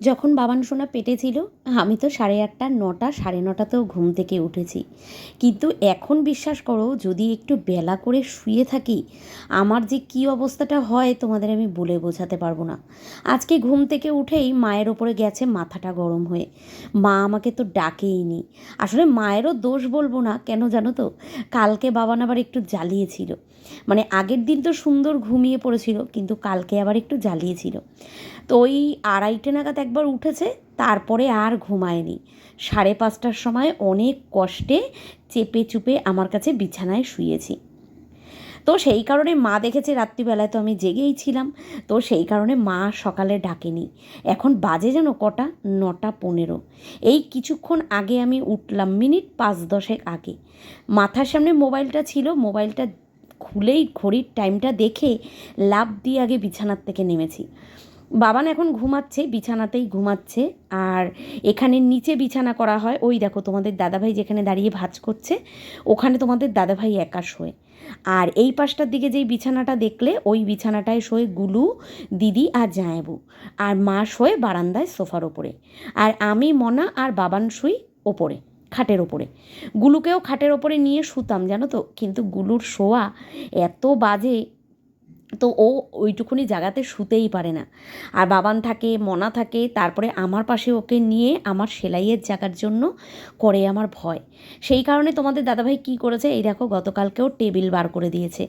যখন বাবান সোনা পেটে ছিল, আমি তো সাড়ে আটটা, নটা, সাড়ে নটাতেও ঘুম থেকে উঠেছি। কিন্তু এখন বিশ্বাস করো, যদি একটু বেলা করে শুয়ে থাকি, আমার যে কী অবস্থাটা হয় তোমাদের আমি বলে বোঝাতে পারব না। আজকে ঘুম থেকে উঠেই মায়ের ওপরে গেছে মাথাটা গরম হয়ে। মা আমাকে তো ডাকেই নি আসলে মায়েরও দোষ বলব না, কেন জানো তো? কালকে বাবান আবার একটু জ্বালিয়েছিল। মানে আগের দিন তো সুন্দর ঘুমিয়ে পড়েছিল, কিন্তু কালকে আবার একটু জ্বালিয়েছিল। তো ওই আড়াইটে নাগাদ একবার উঠেছে, তারপরে আর ঘুমায়নি। সাড়ে পাঁচটার সময় অনেক কষ্টে চেপে চুপে আমার কাছে বিছানায় শুয়েছি। তো সেই কারণে মা দেখেছে রাত্রিবেলায় তো আমি জেগেই ছিলাম। তো সেই কারণে মা সকালে ডাকেনি। এখন বাজে যেন কটা? নটা পনেরো। এই কিছুক্ষণ আগে আমি উঠলাম মিনিট পাঁচ দশেক আগে। মাথার সামনে মোবাইলটা ছিল, মোবাইলটা খুলেই ঘড়ির টাইমটা দেখে লাভ দিয়ে আগে বিছানার থেকে নেমেছি। বাবান এখন ঘুমাচ্ছে, বিছানাতেই ঘুমাচ্ছে, আর এখানে নিচে বিছানা করা হয়। ওই দেখো তোমাদের দাদাভাই যেখানে দাঁড়িয়ে ভাজ করছে, ওখানে তোমাদের দাদাভাই একা শোয়। আর এই পাশটার দিকে যেই বিছানাটা দেখলে, ওই বিছানাটায় শোয় গুলু, দিদি আর জায়াবু। আর মা শোয় বারান্দায় সোফার ওপরে। আর আমি, মনা আর বাবান শুই ওপরে, খাটের ওপরে। গুলুকেও খাটের ওপরে নিয়ে শুতাম, জানো তো? কিন্তু গুলুর শোয়া এত বাজে তো ও ওইটুকুনি জায়গাতে শুতেই পারে না। আর বাবান থাকে, মনা থাকে, তারপরে আমার পাশে ওকে নিয়ে আমার সেলাইয়ের জায়গার জন্য করে আমার ভয়। সেই কারণে তোমাদের দাদাভাই কী করেছে, এই দেখো গতকালকেও টেবিল বার করে দিয়েছে।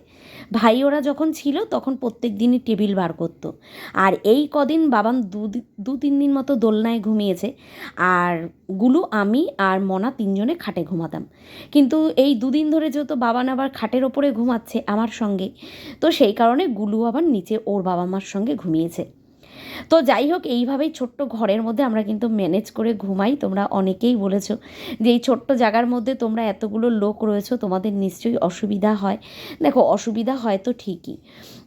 ভাই ওরা যখন ছিল তখন প্রত্যেক দিনই টেবিল বার করতো। আর এই কদিন বাবান দু দু তিন দিন মতো দোলনায় ঘুমিয়েছে। আর গুলু আমি আর মনা তিনজনে খাটে ঘুমাতাম। কিন্তু এই দুদিন ধরে যেহেতু বাবান আবার খাটের ওপরে ঘুমাচ্ছে আমার সঙ্গে তো সেই কারণে গুলু আবার নিচে ওর বাবা মার সঙ্গে ঘুমিয়েছে। তো যাই হোক, এইভাবেই ছোট্ট ঘরের মধ্যে আমরা কিন্তু ম্যানেজ করে ঘুমাই। তোমরা অনেকেই বলেছ যে এই ছোট্ট জায়গার মধ্যে তোমরা এতগুলো লোক রয়েছো, তোমাদের নিশ্চয়ই অসুবিধা হয়। দেখো, অসুবিধা হয় তো ঠিকই।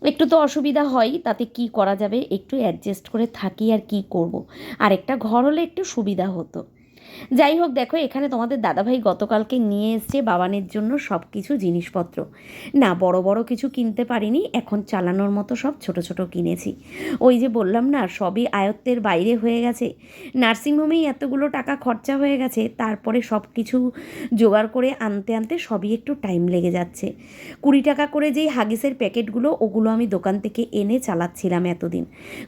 একটু তো অসুবিধা হয়ই, তাতে কি করা যাবে? একটু অ্যাডজাস্ট করে থাকি আর কি করব। আর একটা ঘর হলে একটু সুবিধা হতো। যাই হোক দেখো, এখানে তোমাদের দাদাভাই গতকালকে নিয়ে এসছে বাবানের জন্য সব কিছু জিনিসপত্র। না, বড় বড় কিছু কিনতে পারিনি, এখন চালানোর মতো সব ছোট ছোট কিনেছি। ওই যে বললাম না, সবই আয়ত্তের বাইরে হয়ে গেছে। নার্সিংহোমেই এতগুলো টাকা খরচা হয়ে গেছে, তারপরে সব কিছু জোগাড় করে আনতে আনতে সবই একটু টাইম লেগে যাচ্ছে। কুড়ি টাকা করে যেই হাগিসের প্যাকেটগুলো, ওগুলো আমি দোকান থেকে এনে চালাচ্ছিলাম এতদিন।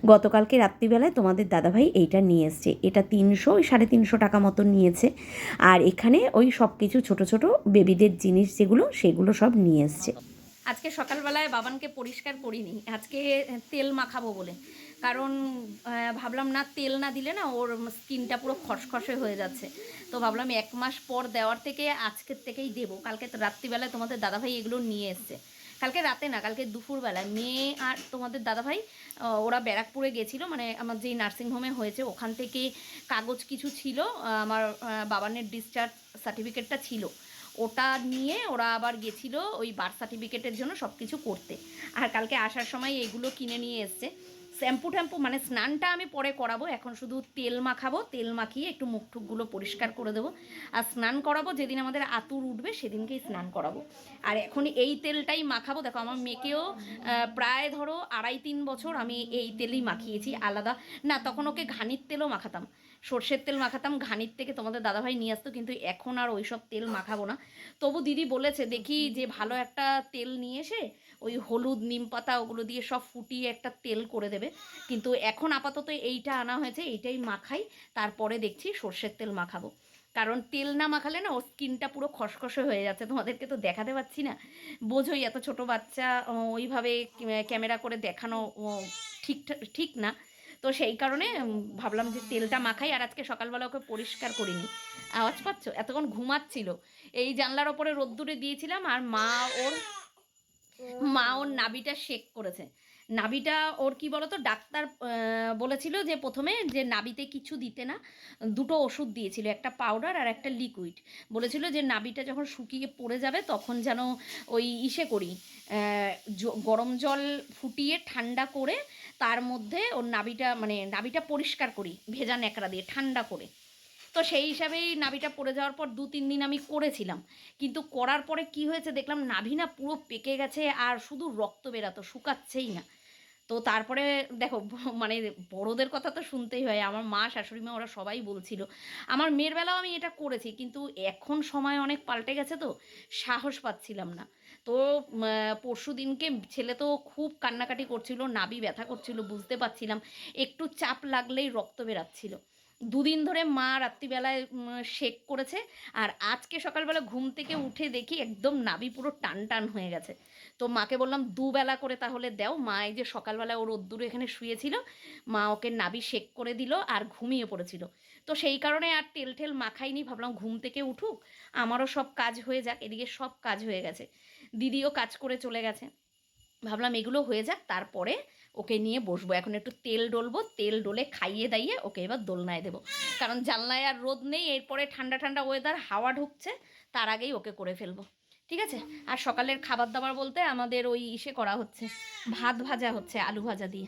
গতকালকে রাত্রিবেলায় তোমাদের দাদাভাই এইটা নিয়ে এসছে। এটা তিনশো, সাড়ে তিনশো টাকা মতো নিয়েছে। আর এখানে ওই সব কিছু ছোট ছোট বেবিদের জিনিস যেগুলো, সেগুলো সব নিয়ে এসছে। আজকে সকালবেলায় বাবানকে পরিষ্কার করিনি। আজকে তেল মাখাবো বলে। কারণ ভাবলাম না তেল না দিলে না ওর স্কিনটা পুরো খসখসে হয়ে যাচ্ছে। তো ভাবলাম এক মাস পর দেওয়ার থেকে আজকের থেকেই দেবো। কালকে তো রাত্রিবেলায় তোমাদের দাদাভাই এগুলো নিয়ে এসছে। কালকে রাতে না, কালকে দুপুরবেলায় মেয়ে আর তোমাদের দাদাভাই ভাই ওরা ব্যারাকপুরে গেছিল মানে আমার যেই নার্সিংহোমে হয়েছে, ওখান থেকে কাগজ কিছু ছিল আমার বাবানের ডিসচার্জ সার্টিফিকেটটা ছিল। ওটা নিয়ে ওরা আবার গেছিল ওই বার্থ সার্টিফিকেটের জন্য সব কিছু করতে। আর কালকে আসার সময় এইগুলো কিনে নিয়ে এসছে। শ্যাম্পু ট্যাম্পু মানে স্নানটা আমি পরে করাবো। এখন শুধু তেল মাখাবো, তেল মাখিয়ে একটু মুখ টুকগুলো পরিষ্কার করে দেবো। আর স্নান করাবো, যেদিন আমাদের আতুর উঠবে সেদিনকেই স্নান করাবো। আর এখন এই তেলটাই মাখাবো। দেখো, আমার মেয়েকেও প্রায় ধরো আড়াই তিন বছর আমি এই তেলই মাখিয়েছি, আলাদা। না, তখন ওকে ঘানির তেলও মাখাতাম। সর্ষের তেল মাখাতাম, ঘানির থেকে তোমাদের দাদাভাই নিয়ে আসতো, কিন্তু এখন আর ওইসব তেল মাখাবো না। তবু দিদি বলেছে, দেখি যে ভালো একটা তেল নিয়ে এসে ওই হলুদ, নিম পাতা ওগুলো দিয়ে সব ফুটিয়ে একটা তেল করে দেবে। কিন্তু এখন আপাতত এইটা আনা হয়েছে, এইটাই মাখাই, তারপরে দেখছি সর্ষের তেল মাখাবো। কারণ তেল না মাখালে না ওর স্কিনটা পুরো খসখসে হয়ে যাচ্ছে, তোমাদেরকে তো দেখাতে পাচ্ছি না। বোঝোই, এত ছোট বাচ্চা ওইভাবে ক্যামেরা করে দেখানো ঠিক ঠিক না। তো সেই কারণে ভাবলাম যে তেলটা মাখাই আর আজকে সকালবেলা ওকে পরিষ্কার করিনি। আওয়াজ পাচ্ছ? এতক্ষণ ঘুমাচ্ছিল। এই জানলার ওপরে রোদ্দুরে দিয়েছিলাম আর মা ওর মা ওর নাবিটা শেক করেছে। নাভিটা ওর কি বলতো? ডাক্তার বলেছিল যে প্রথমে যে নাভিতে কিছু দিতে না, দুটো ওষুধ দিয়েছিল, একটা পাউডার আর একটা লিকুইড বলেছিল যে নাভিটা যখন শুকিয়ে পড়ে যাবে, তখন যেন ওই ইসে করি। গরম জল ফুটিয়ে ঠান্ডা করে, তার মধ্যে ওর নাভিটা মানে নাভিটা পরিষ্কার করি, ভেজা ন্যাকড়া দিয়ে ঠান্ডা করে। তো সেই হিসাবেই নাভিটা পড়ে যাওয়ার পর দু তিন দিন আমি করেছিলাম। কিন্তু করার পরে কি হয়েছে দেখলাম, নাভি না পুরো পেকে গেছে, আর শুধু রক্ত বেরাতো শুকাচ্ছেই না। তো তারপরে দেখো মানে বড়দের কথা তো শুনতেই হয়। আমার মা, শাশুড়ি মা, ওরা সবাই বলছিল। আমার মেয়ের বেলাও আমি এটা করেছি, কিন্তু এখন সময় অনেক পাল্টে গেছে তো, সাহস পাচ্ছিলাম না। তো পরশু দিনকে ছেলে তো খুব কান্নাকাটি করছিল নাবি ব্যথা করছিল, বুঝতে পারছিলাম। একটু চাপ লাগলেই রক্ত বেরাচ্ছিল। দুদিন ধরে মা রাত্রিবেলায় শেক করেছে। আর আজকে সকালবেলা ঘুম থেকে উঠে দেখি একদম নাবি পুরো টান টান হয়ে গেছে। তো মাকে বললাম, দুবেলা করে তাহলে দাও। মা এই যে সকালবেলা ওর রোদ্দুরে এখানে শুয়েছিল, মা ওকে নাবি শেক করে দিল আর ঘুমিয়ে পড়েছিল। তো সেই কারণে আর তেল টেল মাখাইনি, ভাবলাম ঘুম থেকে উঠুক। আমারও সব কাজ হয়ে যাক, এদিকে সব কাজ হয়ে গেছে। দিদিও কাজ করে চলে গেছে। ভাবলাম এগুলো হয়ে যাক, তারপরে ওকে নিয়ে বসবো। এখন একটু তেল ডলবো, তেল ডলে খাইয়ে দাইয়ে ওকে এবার দোলনায় দেবো। কারণ জানলায় আর রোদ নেই, এরপরে ঠান্ডা ঠান্ডা ওয়েদার হাওয়া ঢুকছে, তার আগেই ওকে করে ফেলব। ঠিক আছে? আর সকালের খাবার দাবার বলতে আমাদের ওই ইসে করা হচ্ছে। ভাত ভাজা হচ্ছে, আলু ভাজা দিয়ে।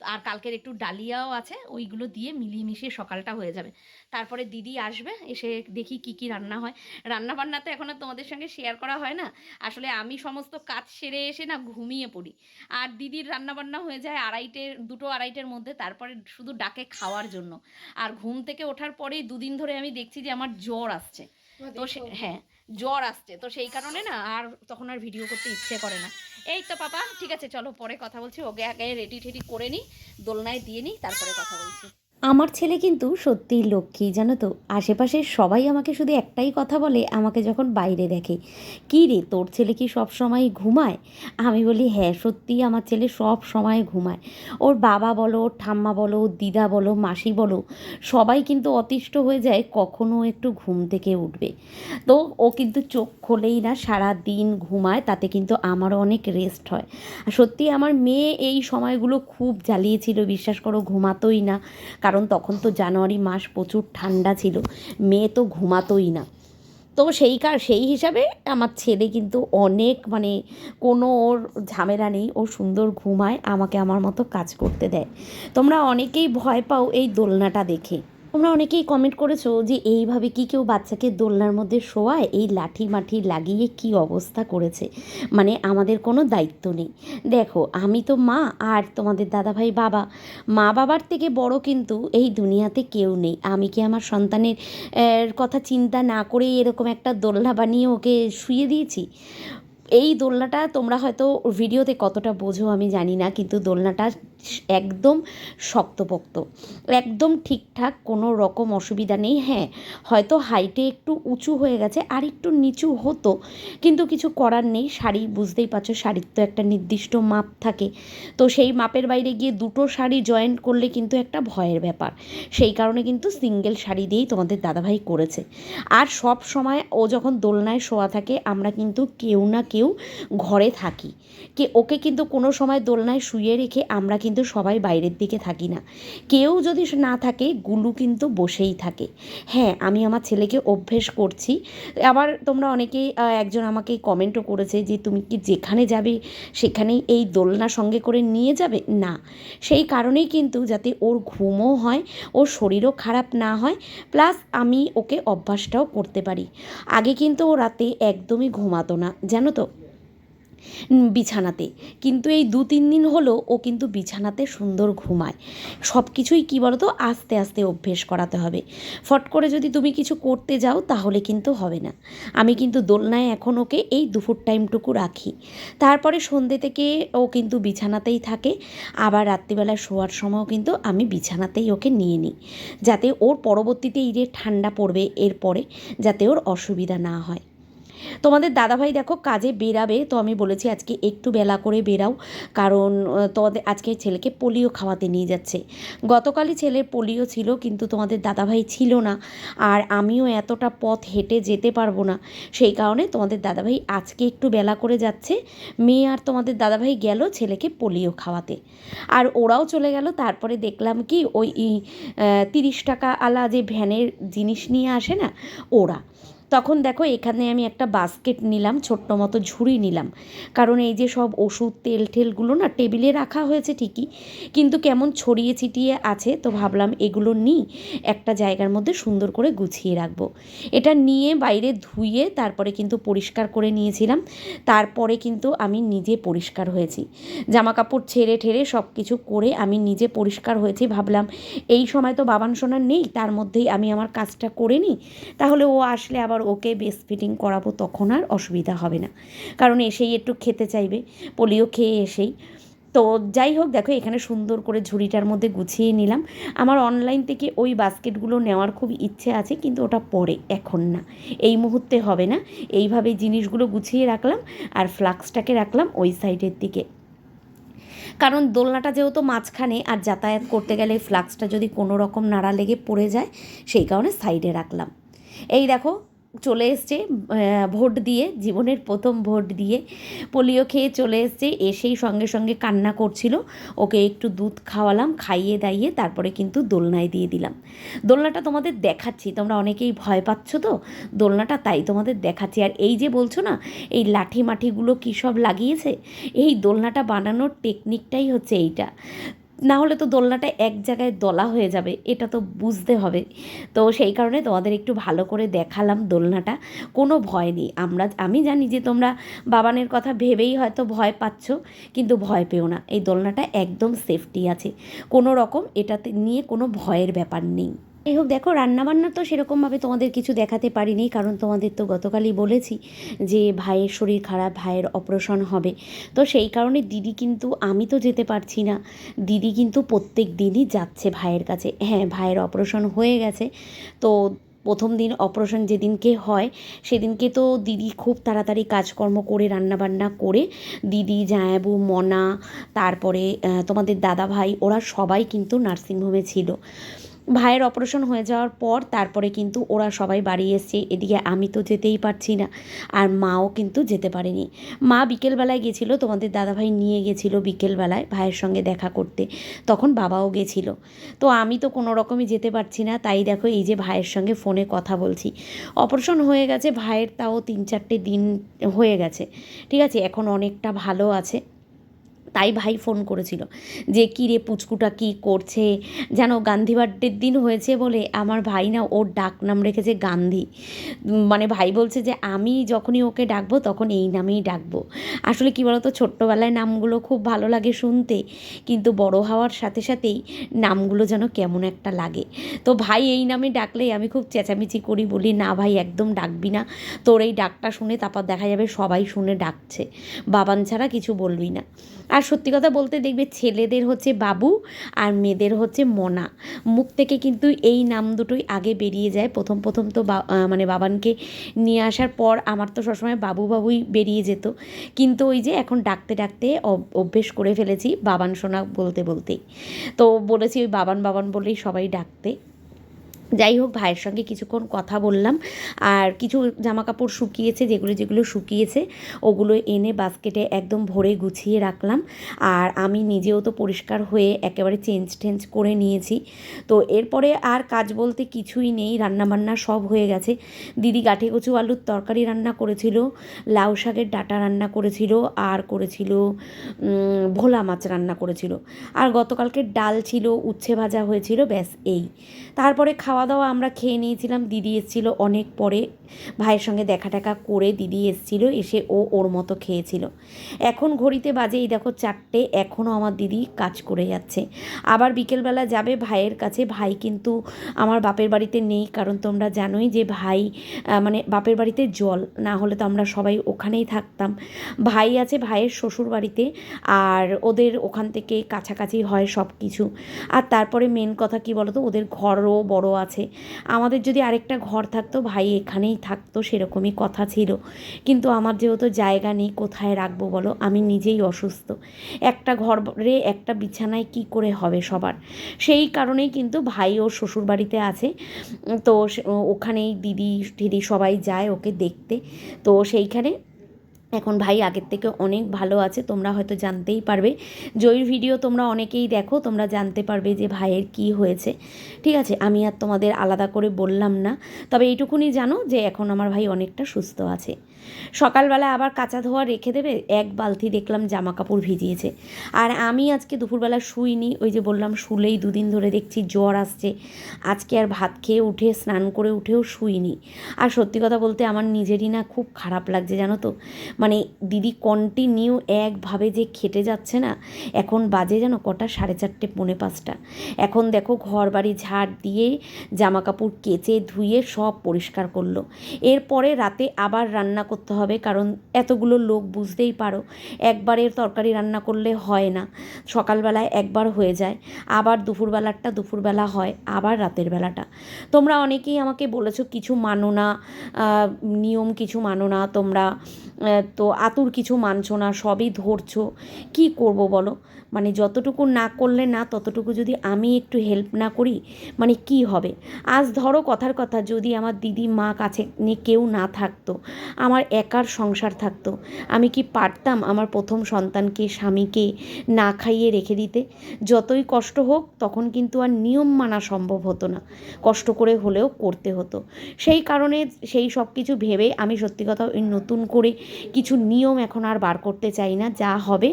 আর কালকের একটু ডালিয়াও আছে, ওইগুলো দিয়ে মিলিয়ে মিশিয়ে সকালটা হয়ে যাবে। তারপরে দিদি আসবে এসে দেখি কি কি রান্না হয়। রান্না বান্না তো এখন আর তোমাদের সঙ্গে শেয়ার করা হয় না। আসলে আমি সমস্ত কাজ সেরে এসে না ঘুমিয়ে পড়ি। আর দিদির রান্না বান্না হয়ে যায় আড়াইটের দুটো আড়াইটের মধ্যে তারপরে শুধু ডাকে খাওয়ার জন্য। আর ঘুম থেকে ওঠার পরেই দুদিন ধরে আমি দেখছি যে আমার জ্বর আসছে। তো সে হ্যাঁ জ্বর আসছে। তো সেই কারণে না আর তখন আর ভিডিও করতে ইচ্ছে করে না। এই তো পাপা ঠিক আছে চলো পরে কথা বলছি। ওকে আগে রেডি টেডি করে নিই দোলনায় দিয়ে নিই তারপরে কথা বলছি। আমার ছেলে কিন্তু সত্যিই লক্ষ্মী, জানো তো? আশেপাশের সবাই আমাকে শুধু একটাই কথা বলে, আমাকে যখন বাইরে দেখে, কী রে, তোর ছেলে কি সব সময় ঘুমায়? আমি বলি হ্যাঁ সত্যিই আমার ছেলে সব সময় ঘুমায়। ওর বাবা বলো, ওর ঠাম্মা বলো, ওর দিদা বলো, মাসি বলো, সবাই কিন্তু অতিষ্ঠ হয়ে যায় কখনও একটু ঘুম থেকে উঠবে। তো ও কিন্তু চোখ খোলেই না সারা দিন ঘুমায়, তাতে কিন্তু আমারও অনেক রেস্ট হয়। আর সত্যি আমার মেয়ে এই সময়গুলো খুব জ্বালিয়েছিল, বিশ্বাস করো, ঘুমাতোই না। কারণ তখন তো জানুয়ারি মাস প্রচুর ঠান্ডা ছিল, মেয়ে তো ঘুমাতোই না। তো সেই কার সেই হিসাবে আমার ছেলে কিন্তু অনেক মানে কোনো ওর ঝামেলা নেই, ও সুন্দর ঘুমায়, আমাকে আমার মতো কাজ করতে দেয়। তোমরা অনেকেই ভয় পাও এই দোলনাটা দেখে। তোমরা অনেকেই কমেন্ট করেছ যে এইভাবে কি কেউ বাচ্চাকে দোলনার মধ্যে শোয়ায়? এই লাঠি মাঠি লাগিয়ে কি অবস্থা করেছে? মানে আমাদের কোনো দায়িত্ব নেই। দেখো, আমি তো মা আর তোমাদের দাদাভাই বাবা। মা বাবার থেকে বড় কিন্তু এই দুনিয়াতে কেউ নেই। আমি কি আমার সন্তানের কথা চিন্তা না করেই এরকম একটা দোলনা বানিয়ে ওকে শুয়ে দিয়েছি? এই দোলনাটা তোমরা হয়তো ভিডিওতে কতটা বোঝো আমি জানি না, কিন্তু দোলনাটা একদম শক্তপোক্ত, একদম ঠিকঠাক, কোনো রকম অসুবিধা নেই। হ্যাঁ হয়তো হাইটে একটু উঁচু হয়ে গেছে, আর একটু নিচু হতো, কিন্তু কিছু করার নেই। শাড়ি বুঝতেই পারছ, শাড়ির তো একটা নির্দিষ্ট মাপ থাকে। তো সেই মাপের বাইরে গিয়ে দুটো শাড়ি জয়েন্ট করলে কিন্তু একটা ভয়ের ব্যাপার। সেই কারণে কিন্তু সিঙ্গেল শাড়ি দিয়েই তোমাদের দাদাভাই করেছে। আর সব সময় ও যখন দোলনায় শোয়া থাকে, আমরা কিন্তু কেউ না কেউ ঘরে থাকি। কে, ওকে কিন্তু কোনো সময় দোলনায় শুয়ে রেখে আমরা কিন্তু সবাই বাইরের দিকে থাকি না। কেউ যদি না থাকে, গুলু কিন্তু বসেই থাকে। হ্যাঁ আমি আমার ছেলেকে অভ্যেস করছি। আবার তোমরা অনেকেই একজন আমাকে কমেন্টও করেছে যে, তুমি কি যেখানে যাবে, সেখানেই এই দোলনা সঙ্গে করে নিয়ে যাবে? না। সেই কারণেই কিন্তু যাতে ওর ঘুমও হয়, ওর শরীরও খারাপ না হয়, প্লাস আমি ওকে অভ্যাসটাও করতে পারি। আগে কিন্তু ও রাতে একদমই ঘুমাতো না, জানো তো? বিছানাতে। কিন্তু এই দু তিন দিন হলো ও কিন্তু বিছানাতে সুন্দর ঘুমায়। সব কিছুই কী বলো তো আস্তে আস্তে অভ্যেস করাতে হবে। ফট করে যদি তুমি কিছু করতে যাও, তাহলে কিন্তু হবে না। আমি কিন্তু দোলনায় এখন ওকে এই দুপুর টাইমটুকু রাখি। তারপরে সন্ধ্যে থেকে ও কিন্তু বিছানাতেই থাকে। আবার রাত্রিবেলা শোয়ার সময়ও কিন্তু আমি বিছানাতেই ওকে নিয়ে নিই। যাতে ওর পরবর্তীতে এই ঠান্ডা পড়বে, এরপরে যাতে ওর অসুবিধা না হয়। তোমাদের দাদাভাই দেখো কাজে বেরাবে, তো আমি বলেছি আজকে একটু বেলা করে বেরাও। কারণ তোমাদের আজকে ছেলেকে পোলিও খাওয়াতে নিয়ে যাচ্ছে। গতকালই ছেলের পোলিও ছিল, কিন্তু তোমাদের দাদাভাই ছিল না। আর আমিও এতটা পথ হেঁটে যেতে পারব না। সেই কারণে তোমাদের দাদাভাই আজকে একটু বেলা করে যাচ্ছে। মেয়ে আর তোমাদের দাদাভাই গেল ছেলেকে পোলিও খাওয়াতে। আর ওরাও চলে গেল, তারপরে দেখলাম কি ওই তিরিশ টাকা আলা যে ভ্যানের জিনিস নিয়ে আসে না, ওরা। তখন দেখো এখানে আমি একটা বাস্কেট নিলাম, ছোট্ট মতো ঝুড়ি নিলাম। কারণ এই যে সব ওষুধ, তেল টেলগুলো না টেবিলে রাখা হয়েছে ঠিকই, কিন্তু কেমন ছড়িয়ে ছিটিয়ে আছে তো ভাবলাম এগুলো নিই, একটা জায়গার মধ্যে সুন্দর করে গুছিয়ে রাখব। এটা নিয়ে বাইরে ধুয়ে তারপরে কিন্তু পরিষ্কার করে নিয়েছিলাম, তারপরে কিন্তু আমি নিজে পরিষ্কার হয়েছি। জামা কাপড় ছেড়ে ঠেড়ে সব কিছু করে আমি নিজে পরিষ্কার হয়েছি, ভাবলাম এই সময় তো বাবান সোনার নেই, তার মধ্যেই আমি আমার কাজটা করে নিই, তাহলে ও আসলে আবার ওকে বেস ফিটিং করাবো তখন আর অসুবিধা হবে না। কারণ এসেই একটু খেতে চাইবে, পোলিও খেয়ে এসেই। তো যাই হোক, দেখো এখানে সুন্দর করে ঝুড়িটার মধ্যে গুছিয়ে নিলাম। আমার অনলাইন থেকে ওই বাস্কেটগুলো নেওয়ার খুব ইচ্ছে আছে, কিন্তু ওটা পরে, এখন না। এই মুহূর্তে হবে না। এইভাবে জিনিসগুলো গুছিয়ে রাখলাম আর ফ্লাক্সটাকে রাখলাম ওই সাইডের দিকে। কারণ দোলনাটা যেহেতু মাঝখানে, আর যাতায়াত করতে গেলে ফ্লাক্সটা যদি কোনো রকম নাড়া লেগে পড়ে যায়, সেই কারণে সাইডে রাখলাম। এই দেখো চলে এসছে ভোট দিয়ে, জীবনের প্রথম ভোট দিয়ে। পোলিও খেয়ে চলে এসছে, এসেই সঙ্গে সঙ্গে কান্না করছিল। ওকে একটু দুধ খাওয়ালাম, খাইয়ে দাইয়ে তারপরে কিন্তু দোলনায় দিয়ে দিলাম। দোলনাটা তোমাদের দেখাচ্ছি, তোমরা অনেকেই ভয় পাচ্ছ তো? দোলনাটা তাই তোমাদের দেখাচ্ছি। আর এই যে বলছো না, এই লাঠি মাঠিগুলো কী সব লাগিয়েছে? এই দোলনাটা বানানোর টেকনিকটাই হচ্ছে এইটা। না হলে তো দোলনাটা এক জায়গায় দলা হয়ে যাবে, এটা তো বুঝতে হবে। তো সেই কারণে তোমাদের একটু ভালো করে দেখালাম দোলনাটা, কোনো ভয় নেই। আমরা, আমি জানি যে তোমরা বাবানের কথা ভেবেই হয়তো ভয় পাচ্ছ, কিন্তু ভয় পেও না। এই দোলনাটা একদম সেফটি আছে। কোনো রকম এটাতে নিয়ে কোনো ভয়ের ব্যাপার নেই। এই হোক, দেখো, রান্নাবান্না তো সেরকমভাবে তোমাদের কিছু দেখাতে পারিনি, কারণ তোমাদের তো গতকালই বলেছি যে ভাইয়ের শরীর খারাপ, ভাইয়ের অপারেশন হবে। তো সেই কারণে দিদি কিন্তু, আমি তো যেতে পারছি না। দিদি কিন্তু প্রত্যেক দিনই যাচ্ছে ভাইয়ের কাছে। হ্যাঁ ভাইয়ের অপারেশন হয়ে গেছে। তো প্রথম দিন অপারেশন যেদিনকে হয়, সেদিনকে তো দিদি খুব তাড়াতাড়ি কাজকর্ম করে, রান্নাবান্না করে, দিদি জায়াবু মনা, তারপরে তোমাদের দাদা ভাই ওরা সবাই কিন্তু নার্সিংহোমে ছিল। ভাইয়ের অপারেশন হয়ে যাওয়ার পর তারপরে কিন্তু ওরা সবাই বাড়ি এসছে। এদিকে আমি তো যেতেই পারছি না, আর মাও কিন্তু যেতে পারেনি। মা বিকেলবেলায় গেছিল, তোমাদের দাদাভাই নিয়ে গেছিল বিকেলবেলায় ভাইয়ের সঙ্গে দেখা করতে। তখন বাবাও গেছিল। তো আমি তো কোনো রকমই যেতে পারছি না, তাই দেখো এই যে ভাইয়ের সঙ্গে ফোনে কথা বলছি। অপারেশন হয়ে গেছে, ভাইয়ের তাও তিন চারটে দিন হয়ে গেছে। ঠিক আছে, এখন অনেকটা ভালো আছে। তাই ভাই ফোন করেছিল যে, কী রে পুচকুটা কী করছে? যেন গান্ধী বার্থডের দিন হয়েছে বলে আমার ভাই না ওর ডাক নাম রেখেছে গান্ধী। মানে ভাই বলছে যে, আমি যখনই ওকে ডাকবো তখন এই নামেই ডাকবো। আসলে কী বলতো, ছোট্টবেলায় নামগুলো খুব ভালো লাগে শুনতে, কিন্তু বড় হওয়ার সাথে সাথেই নামগুলো যেন কেমন একটা লাগে। তো ভাই এই নামে ডাকলেই আমি খুব চেঁচামেচি করি, বলি, না ভাই, একদম ডাকবি না। তোর এই ডাকটা শুনে তারপর দেখা যাবে সবাই শুনে ডাকছে। বাবান ছাড়া কিছু বলবি না। আর সত্যি কথা বলতে দেখবে ছেলেদের হচ্ছে বাবু আর মেয়েদের হচ্ছে মোনা। মুখ থেকে কিন্তু এই নাম দুটোই আগে বেরিয়ে যায়। প্রথম প্রথম তো মানে বাবানকে নিয়ে আসার পর আমার তো সবসময় বাবু বাবুই বেরিয়ে যেত। কিন্তু ওই যে এখন ডাকতে ডাকতে অভ্যেস করে ফেলেছি বাবান সোনা বলতে বলতেই। তো বলেছি ওই বাবান বাবান বলেই সবাই ডাকতে। যাই হোক ভাইয়ের সঙ্গে কিছুক্ষণ কথা বললাম। আর কিছু জামা কাপড় শুকিয়েছে, যেগুলো যেগুলো শুকিয়েছে, ওগুলো এনে বাস্কেটে একদম ভরে গুছিয়ে রাখলাম। আর আমি নিজেও তো পরিষ্কার হয়ে একেবারে চেঞ্জ টেঞ্জ করে নিয়েছি। তো এরপরে আর কাজ বলতে কিছুই নেই, রান্নাবান্না সব হয়ে গেছে। দিদি গাঠে কচু আলুর তরকারি রান্না করেছিল, লাউ শাকের ডাটা রান্না করেছিল, আর করেছিল ভোলা মাছ রান্না করেছিল। আর গতকালকে ডাল ছিল, উচ্ছে ভাজা হয়েছিল, ব্যাস এই। তারপরে খাওয়া দাওয়া আমরা খেয়ে নিয়েছিলাম। দিদি এসেছিল অনেক পরে। ভাইয়ের সঙ্গে দেখা টাকা করে দিদি এসেছিল, এসে ও ওর মতো খেয়েছিল। এখন ঘড়িতে বাজে এই দেখো চারটে এখনও আমার দিদি কাজ করে যাচ্ছে। আবার বিকেলবেলা যাবে ভাইয়ের কাছে। ভাই কিন্তু আমার বাপের বাড়িতে নেই, কারণ তোমরা জানোই যে ভাই মানে বাপের বাড়িতে জল, না হলে তো আমরা সবাই ওখানেই থাকতাম। ভাই আছে ভাইয়ের শ্বশুর বাড়িতে, আর ওদের ওখান থেকে কাছাকাছি হয় সব কিছু আর তারপরে মেন কথা কি বলতো? ওদের ঘরও বড় আছে। আমাদের যদি আরেকটা ঘর থাকতো, ভাই এখানেই থাকতো, সেরকমই কথা ছিল। কিন্তু আমার যেহেতু জায়গা নেই, কোথায় রাখব বলো? আমি নিজেই অসুস্থ। একটা ঘরে একটা বিছানায় কি করে হবে সবার? সেই কারণেই কিন্তু ভাই ওর শ্বশুর বাড়িতে আছে। তো ওখানেই দিদি দিদি সবাই যায় ওকে দেখতে। তো সেইখানে এখন ভাই আগের থেকে অনেক ভালো আছে, তোমরা হয়তো জানতেই পারবে। জয়ীর ভিডিও তোমরা অনেকেই দেখো, তোমরা জানতে পারবে যে ভাইয়ের কি হয়েছে। ঠিক আছে, আমি আর তোমাদের আলাদা করে বললাম না। তবে এইটুকুনি জানো যে এখন আমার ভাই অনেকটা সুস্থ আছে। সকালবেলা আবার কাঁচা ধোয়া রেখে দেবে, এক বালতি দেখলাম জামা কাপড় ভিজিয়েছে। আর আমি আজকে দুপুরবেলা শুইনি, ওই যে বললাম শুলেই দুদিন ধরে দেখছি জ্বর আসছে। আজকে আর ভাত খেয়ে উঠে, স্নান করে উঠেও শুইনি। আর সত্যি কথা বলতে আমার নিজেরই না খুব খারাপ লাগছে, জানো তো? মানে দিদি কন্টিনিউ একভাবে যে খেটে যাচ্ছে না, এখন বাজে যেন কটা, সাড়ে চারটে, পৌনে পাঁচটা। এখন দেখো ঘর বাড়ি ঝাড় দিয়ে জামা কাপড় কেচে ধুয়ে সব পরিষ্কার করল। এরপরে রাতে আবার রান্না করতে হবে, কারণ এতগুলো লোক বুঝতেই পারো, একবারের তরকারি রান্না করলে হয় না। সকালবেলায় একবার হয়ে যায়, আবার দুপুরবেলারটা দুপুরবেলা হয়, আবার রাতের বেলাটা। তোমরা অনেকেই আমাকে বলেছ, কিছু মানো না নিয়ম কিছু মানো না, তোমরা তো আতুর কিছু মানছো না, সবই ধরছো, কি করব বলো? মানে যতটুকু না করলে না, ততটুকু যদি আমি একটু হেল্প না করি মানে কি হবে? আজ ধরো কথার কথা, যদি আমার দিদি মা কাছে নিয়ে কেউ না থাকতো, আমার একার সংসার থাকতো, আমি কি পারতাম আমার প্রথম সন্তানকে, স্বামীকে না খাইয়ে রেখে দিতে? যতই কষ্ট হোক, তখন কিন্তু আর নিয়ম মানা সম্ভব হতো না, কষ্ট করে হলেও করতে হতো। সেই কারণে সেই সব কিছু ভেবে আমি সত্যি কথা ওই নতুন করে কিছু নিয়ম এখন আর বার করতে চাই না, যা হবে।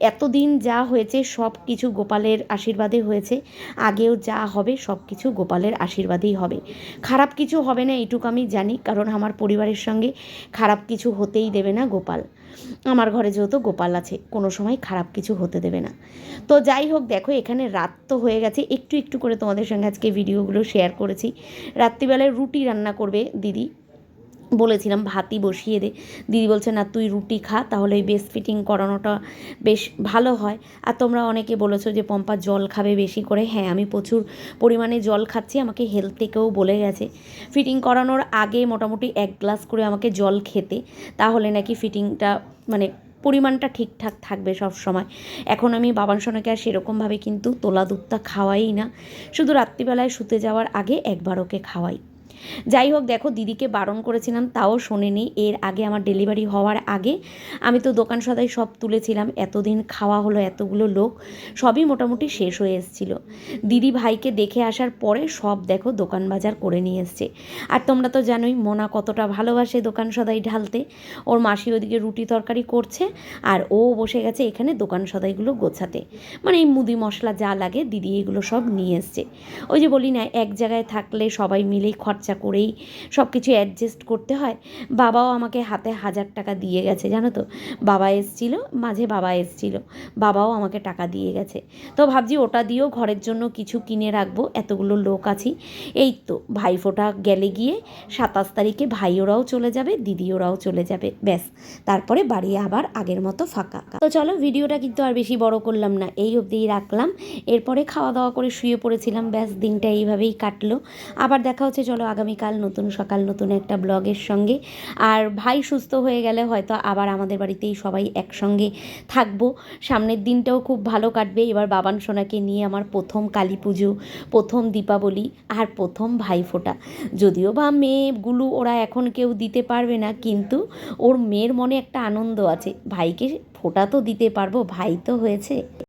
এতদিন যা হয়েছে, সব কিছু গোপালের আশীর্বাদে হয়েছে। আগেও যা হবে, সব কিছু গোপালের আশীর্বাদেই হবে। খারাপ কিছু হবে না, এইটুকু আমি জানি, কারণ আমার পরিবারের সঙ্গে খারাপ কিছু হতেই দেবে না গোপাল। আমার ঘরে যেহেতু গোপাল আছে, কোনো সময় খারাপ কিছু হতে দেবে না। তো যাই হোক, দেখো, এখানে রাত তো হয়ে গেছে। একটু একটু করে তোমাদের সঙ্গে আজকে ভিডিওগুলো শেয়ার করেছি। রাত্রিবেলায় রুটি রান্না করবে দিদি। বলেছিলাম, ভাতই বসিয়ে দে। দিদি বলছে, না, তুই রুটি খা, তাহলে এই বেস্ট ফিটিং করানোটা বেশ ভালো হয়। আর তোমরা অনেকে বলেছ যে, পম্পা, জল খাবে বেশি করে? হ্যাঁ আমি প্রচুর পরিমাণে জল খাচ্ছি, আমাকে হেলথ থেকেও বলে গেছে। ফিটিং করানোর আগে মোটামুটি এক গ্লাস করে আমাকে জল খেতে, তাহলে নাকি ফিটিংটা মানে পরিমাণটা ঠিকঠাক থাকবে সব সময়। এখন আমি বাবান সোনাকে আর সেরকমভাবে কিন্তু তোলা দুধটা খাওয়াই না। শুধু রাত্রিবেলায় শুতে যাওয়ার আগে একবার ওকে খাওয়াই। যাই হোক, দেখো, দিদিকে বারণ করেছিলাম, তাও শোনেনি। এর আগে আমার ডেলিভারি হওয়ার আগে আমি তো দোকান সদাই সব তুলেছিলাম। এতদিন খাওয়া হলো এতগুলো লোক, সবই মোটামুটি শেষ হয়ে এসেছিল। দিদি ভাইকে দেখে আসার পরে সব, দেখো, দোকান বাজার করে নিয়ে এসছে। আর তোমরা তো জানোই, মোনা কতটা ভালোবাসে দোকান সদাই ঢালতে। ওর মাসি ওদিকে রুটি তরকারি করছে, আর ও বসে গেছে এখানে দোকান সদাইগুলো গোছাতে। মানে এই মুদি মশলা যা লাগে, দিদি এগুলো সব নিয়ে এসছে। ওই যে বলি না, এক জায়গায় থাকলে সবাই মিলেই খরচা করেই সব কিছু অ্যাডজাস্ট করতে হয়। বাবাও আমাকে হাতে হাজার টাকা দিয়ে গেছে, জানো তো? বাবা এসছিল, মাঝে বাবা এসছিল, বাবাও আমাকে টাকা দিয়ে গেছে। তো ভাবছি ওটা দিয়েও ঘরের জন্য কিছু কিনে রাখব, এতগুলো লোক আছি। এই তো, ভাইফোঁটা গেলে গিয়ে সাতাশ তারিখে ভাই ওরাও চলে যাবে, দিদি ওরাও চলে যাবে, ব্যাস। তারপরে বাড়ি আবার আগের মতো ফাঁকা। তো চলো, ভিডিওটা কিন্তু আর বেশি বড় করলাম না, এই অবধিই রাখলাম। এরপরে খাওয়া দাওয়া করে শুয়ে পড়েছিলাম, ব্যাস দিনটা এইভাবেই কাটলো। আবার দেখা হচ্ছে, চলো আগামীকাল নতুন সকাল, নতুন একটা ব্লগের সঙ্গে। আর ভাই সুস্থ হয়ে গেলে হয়তো আবার আমাদের বাড়িতেই সবাই একসঙ্গে থাকব। সামনের দিনটাও খুব ভালো কাটবে। এবার বাবান সোনাকে নিয়ে আমার প্রথম কালী পুজো, প্রথম দীপাবলি আর প্রথম ভাইফোঁটা যদিও বা মেয়েগুলো ওরা এখন কেউ দিতে পারবে না, কিন্তু ওর মেয়ের মনে একটা আনন্দ আছে। ভাইকে ফোঁটা তো দিতে পারব, ভাই তো হয়েছে।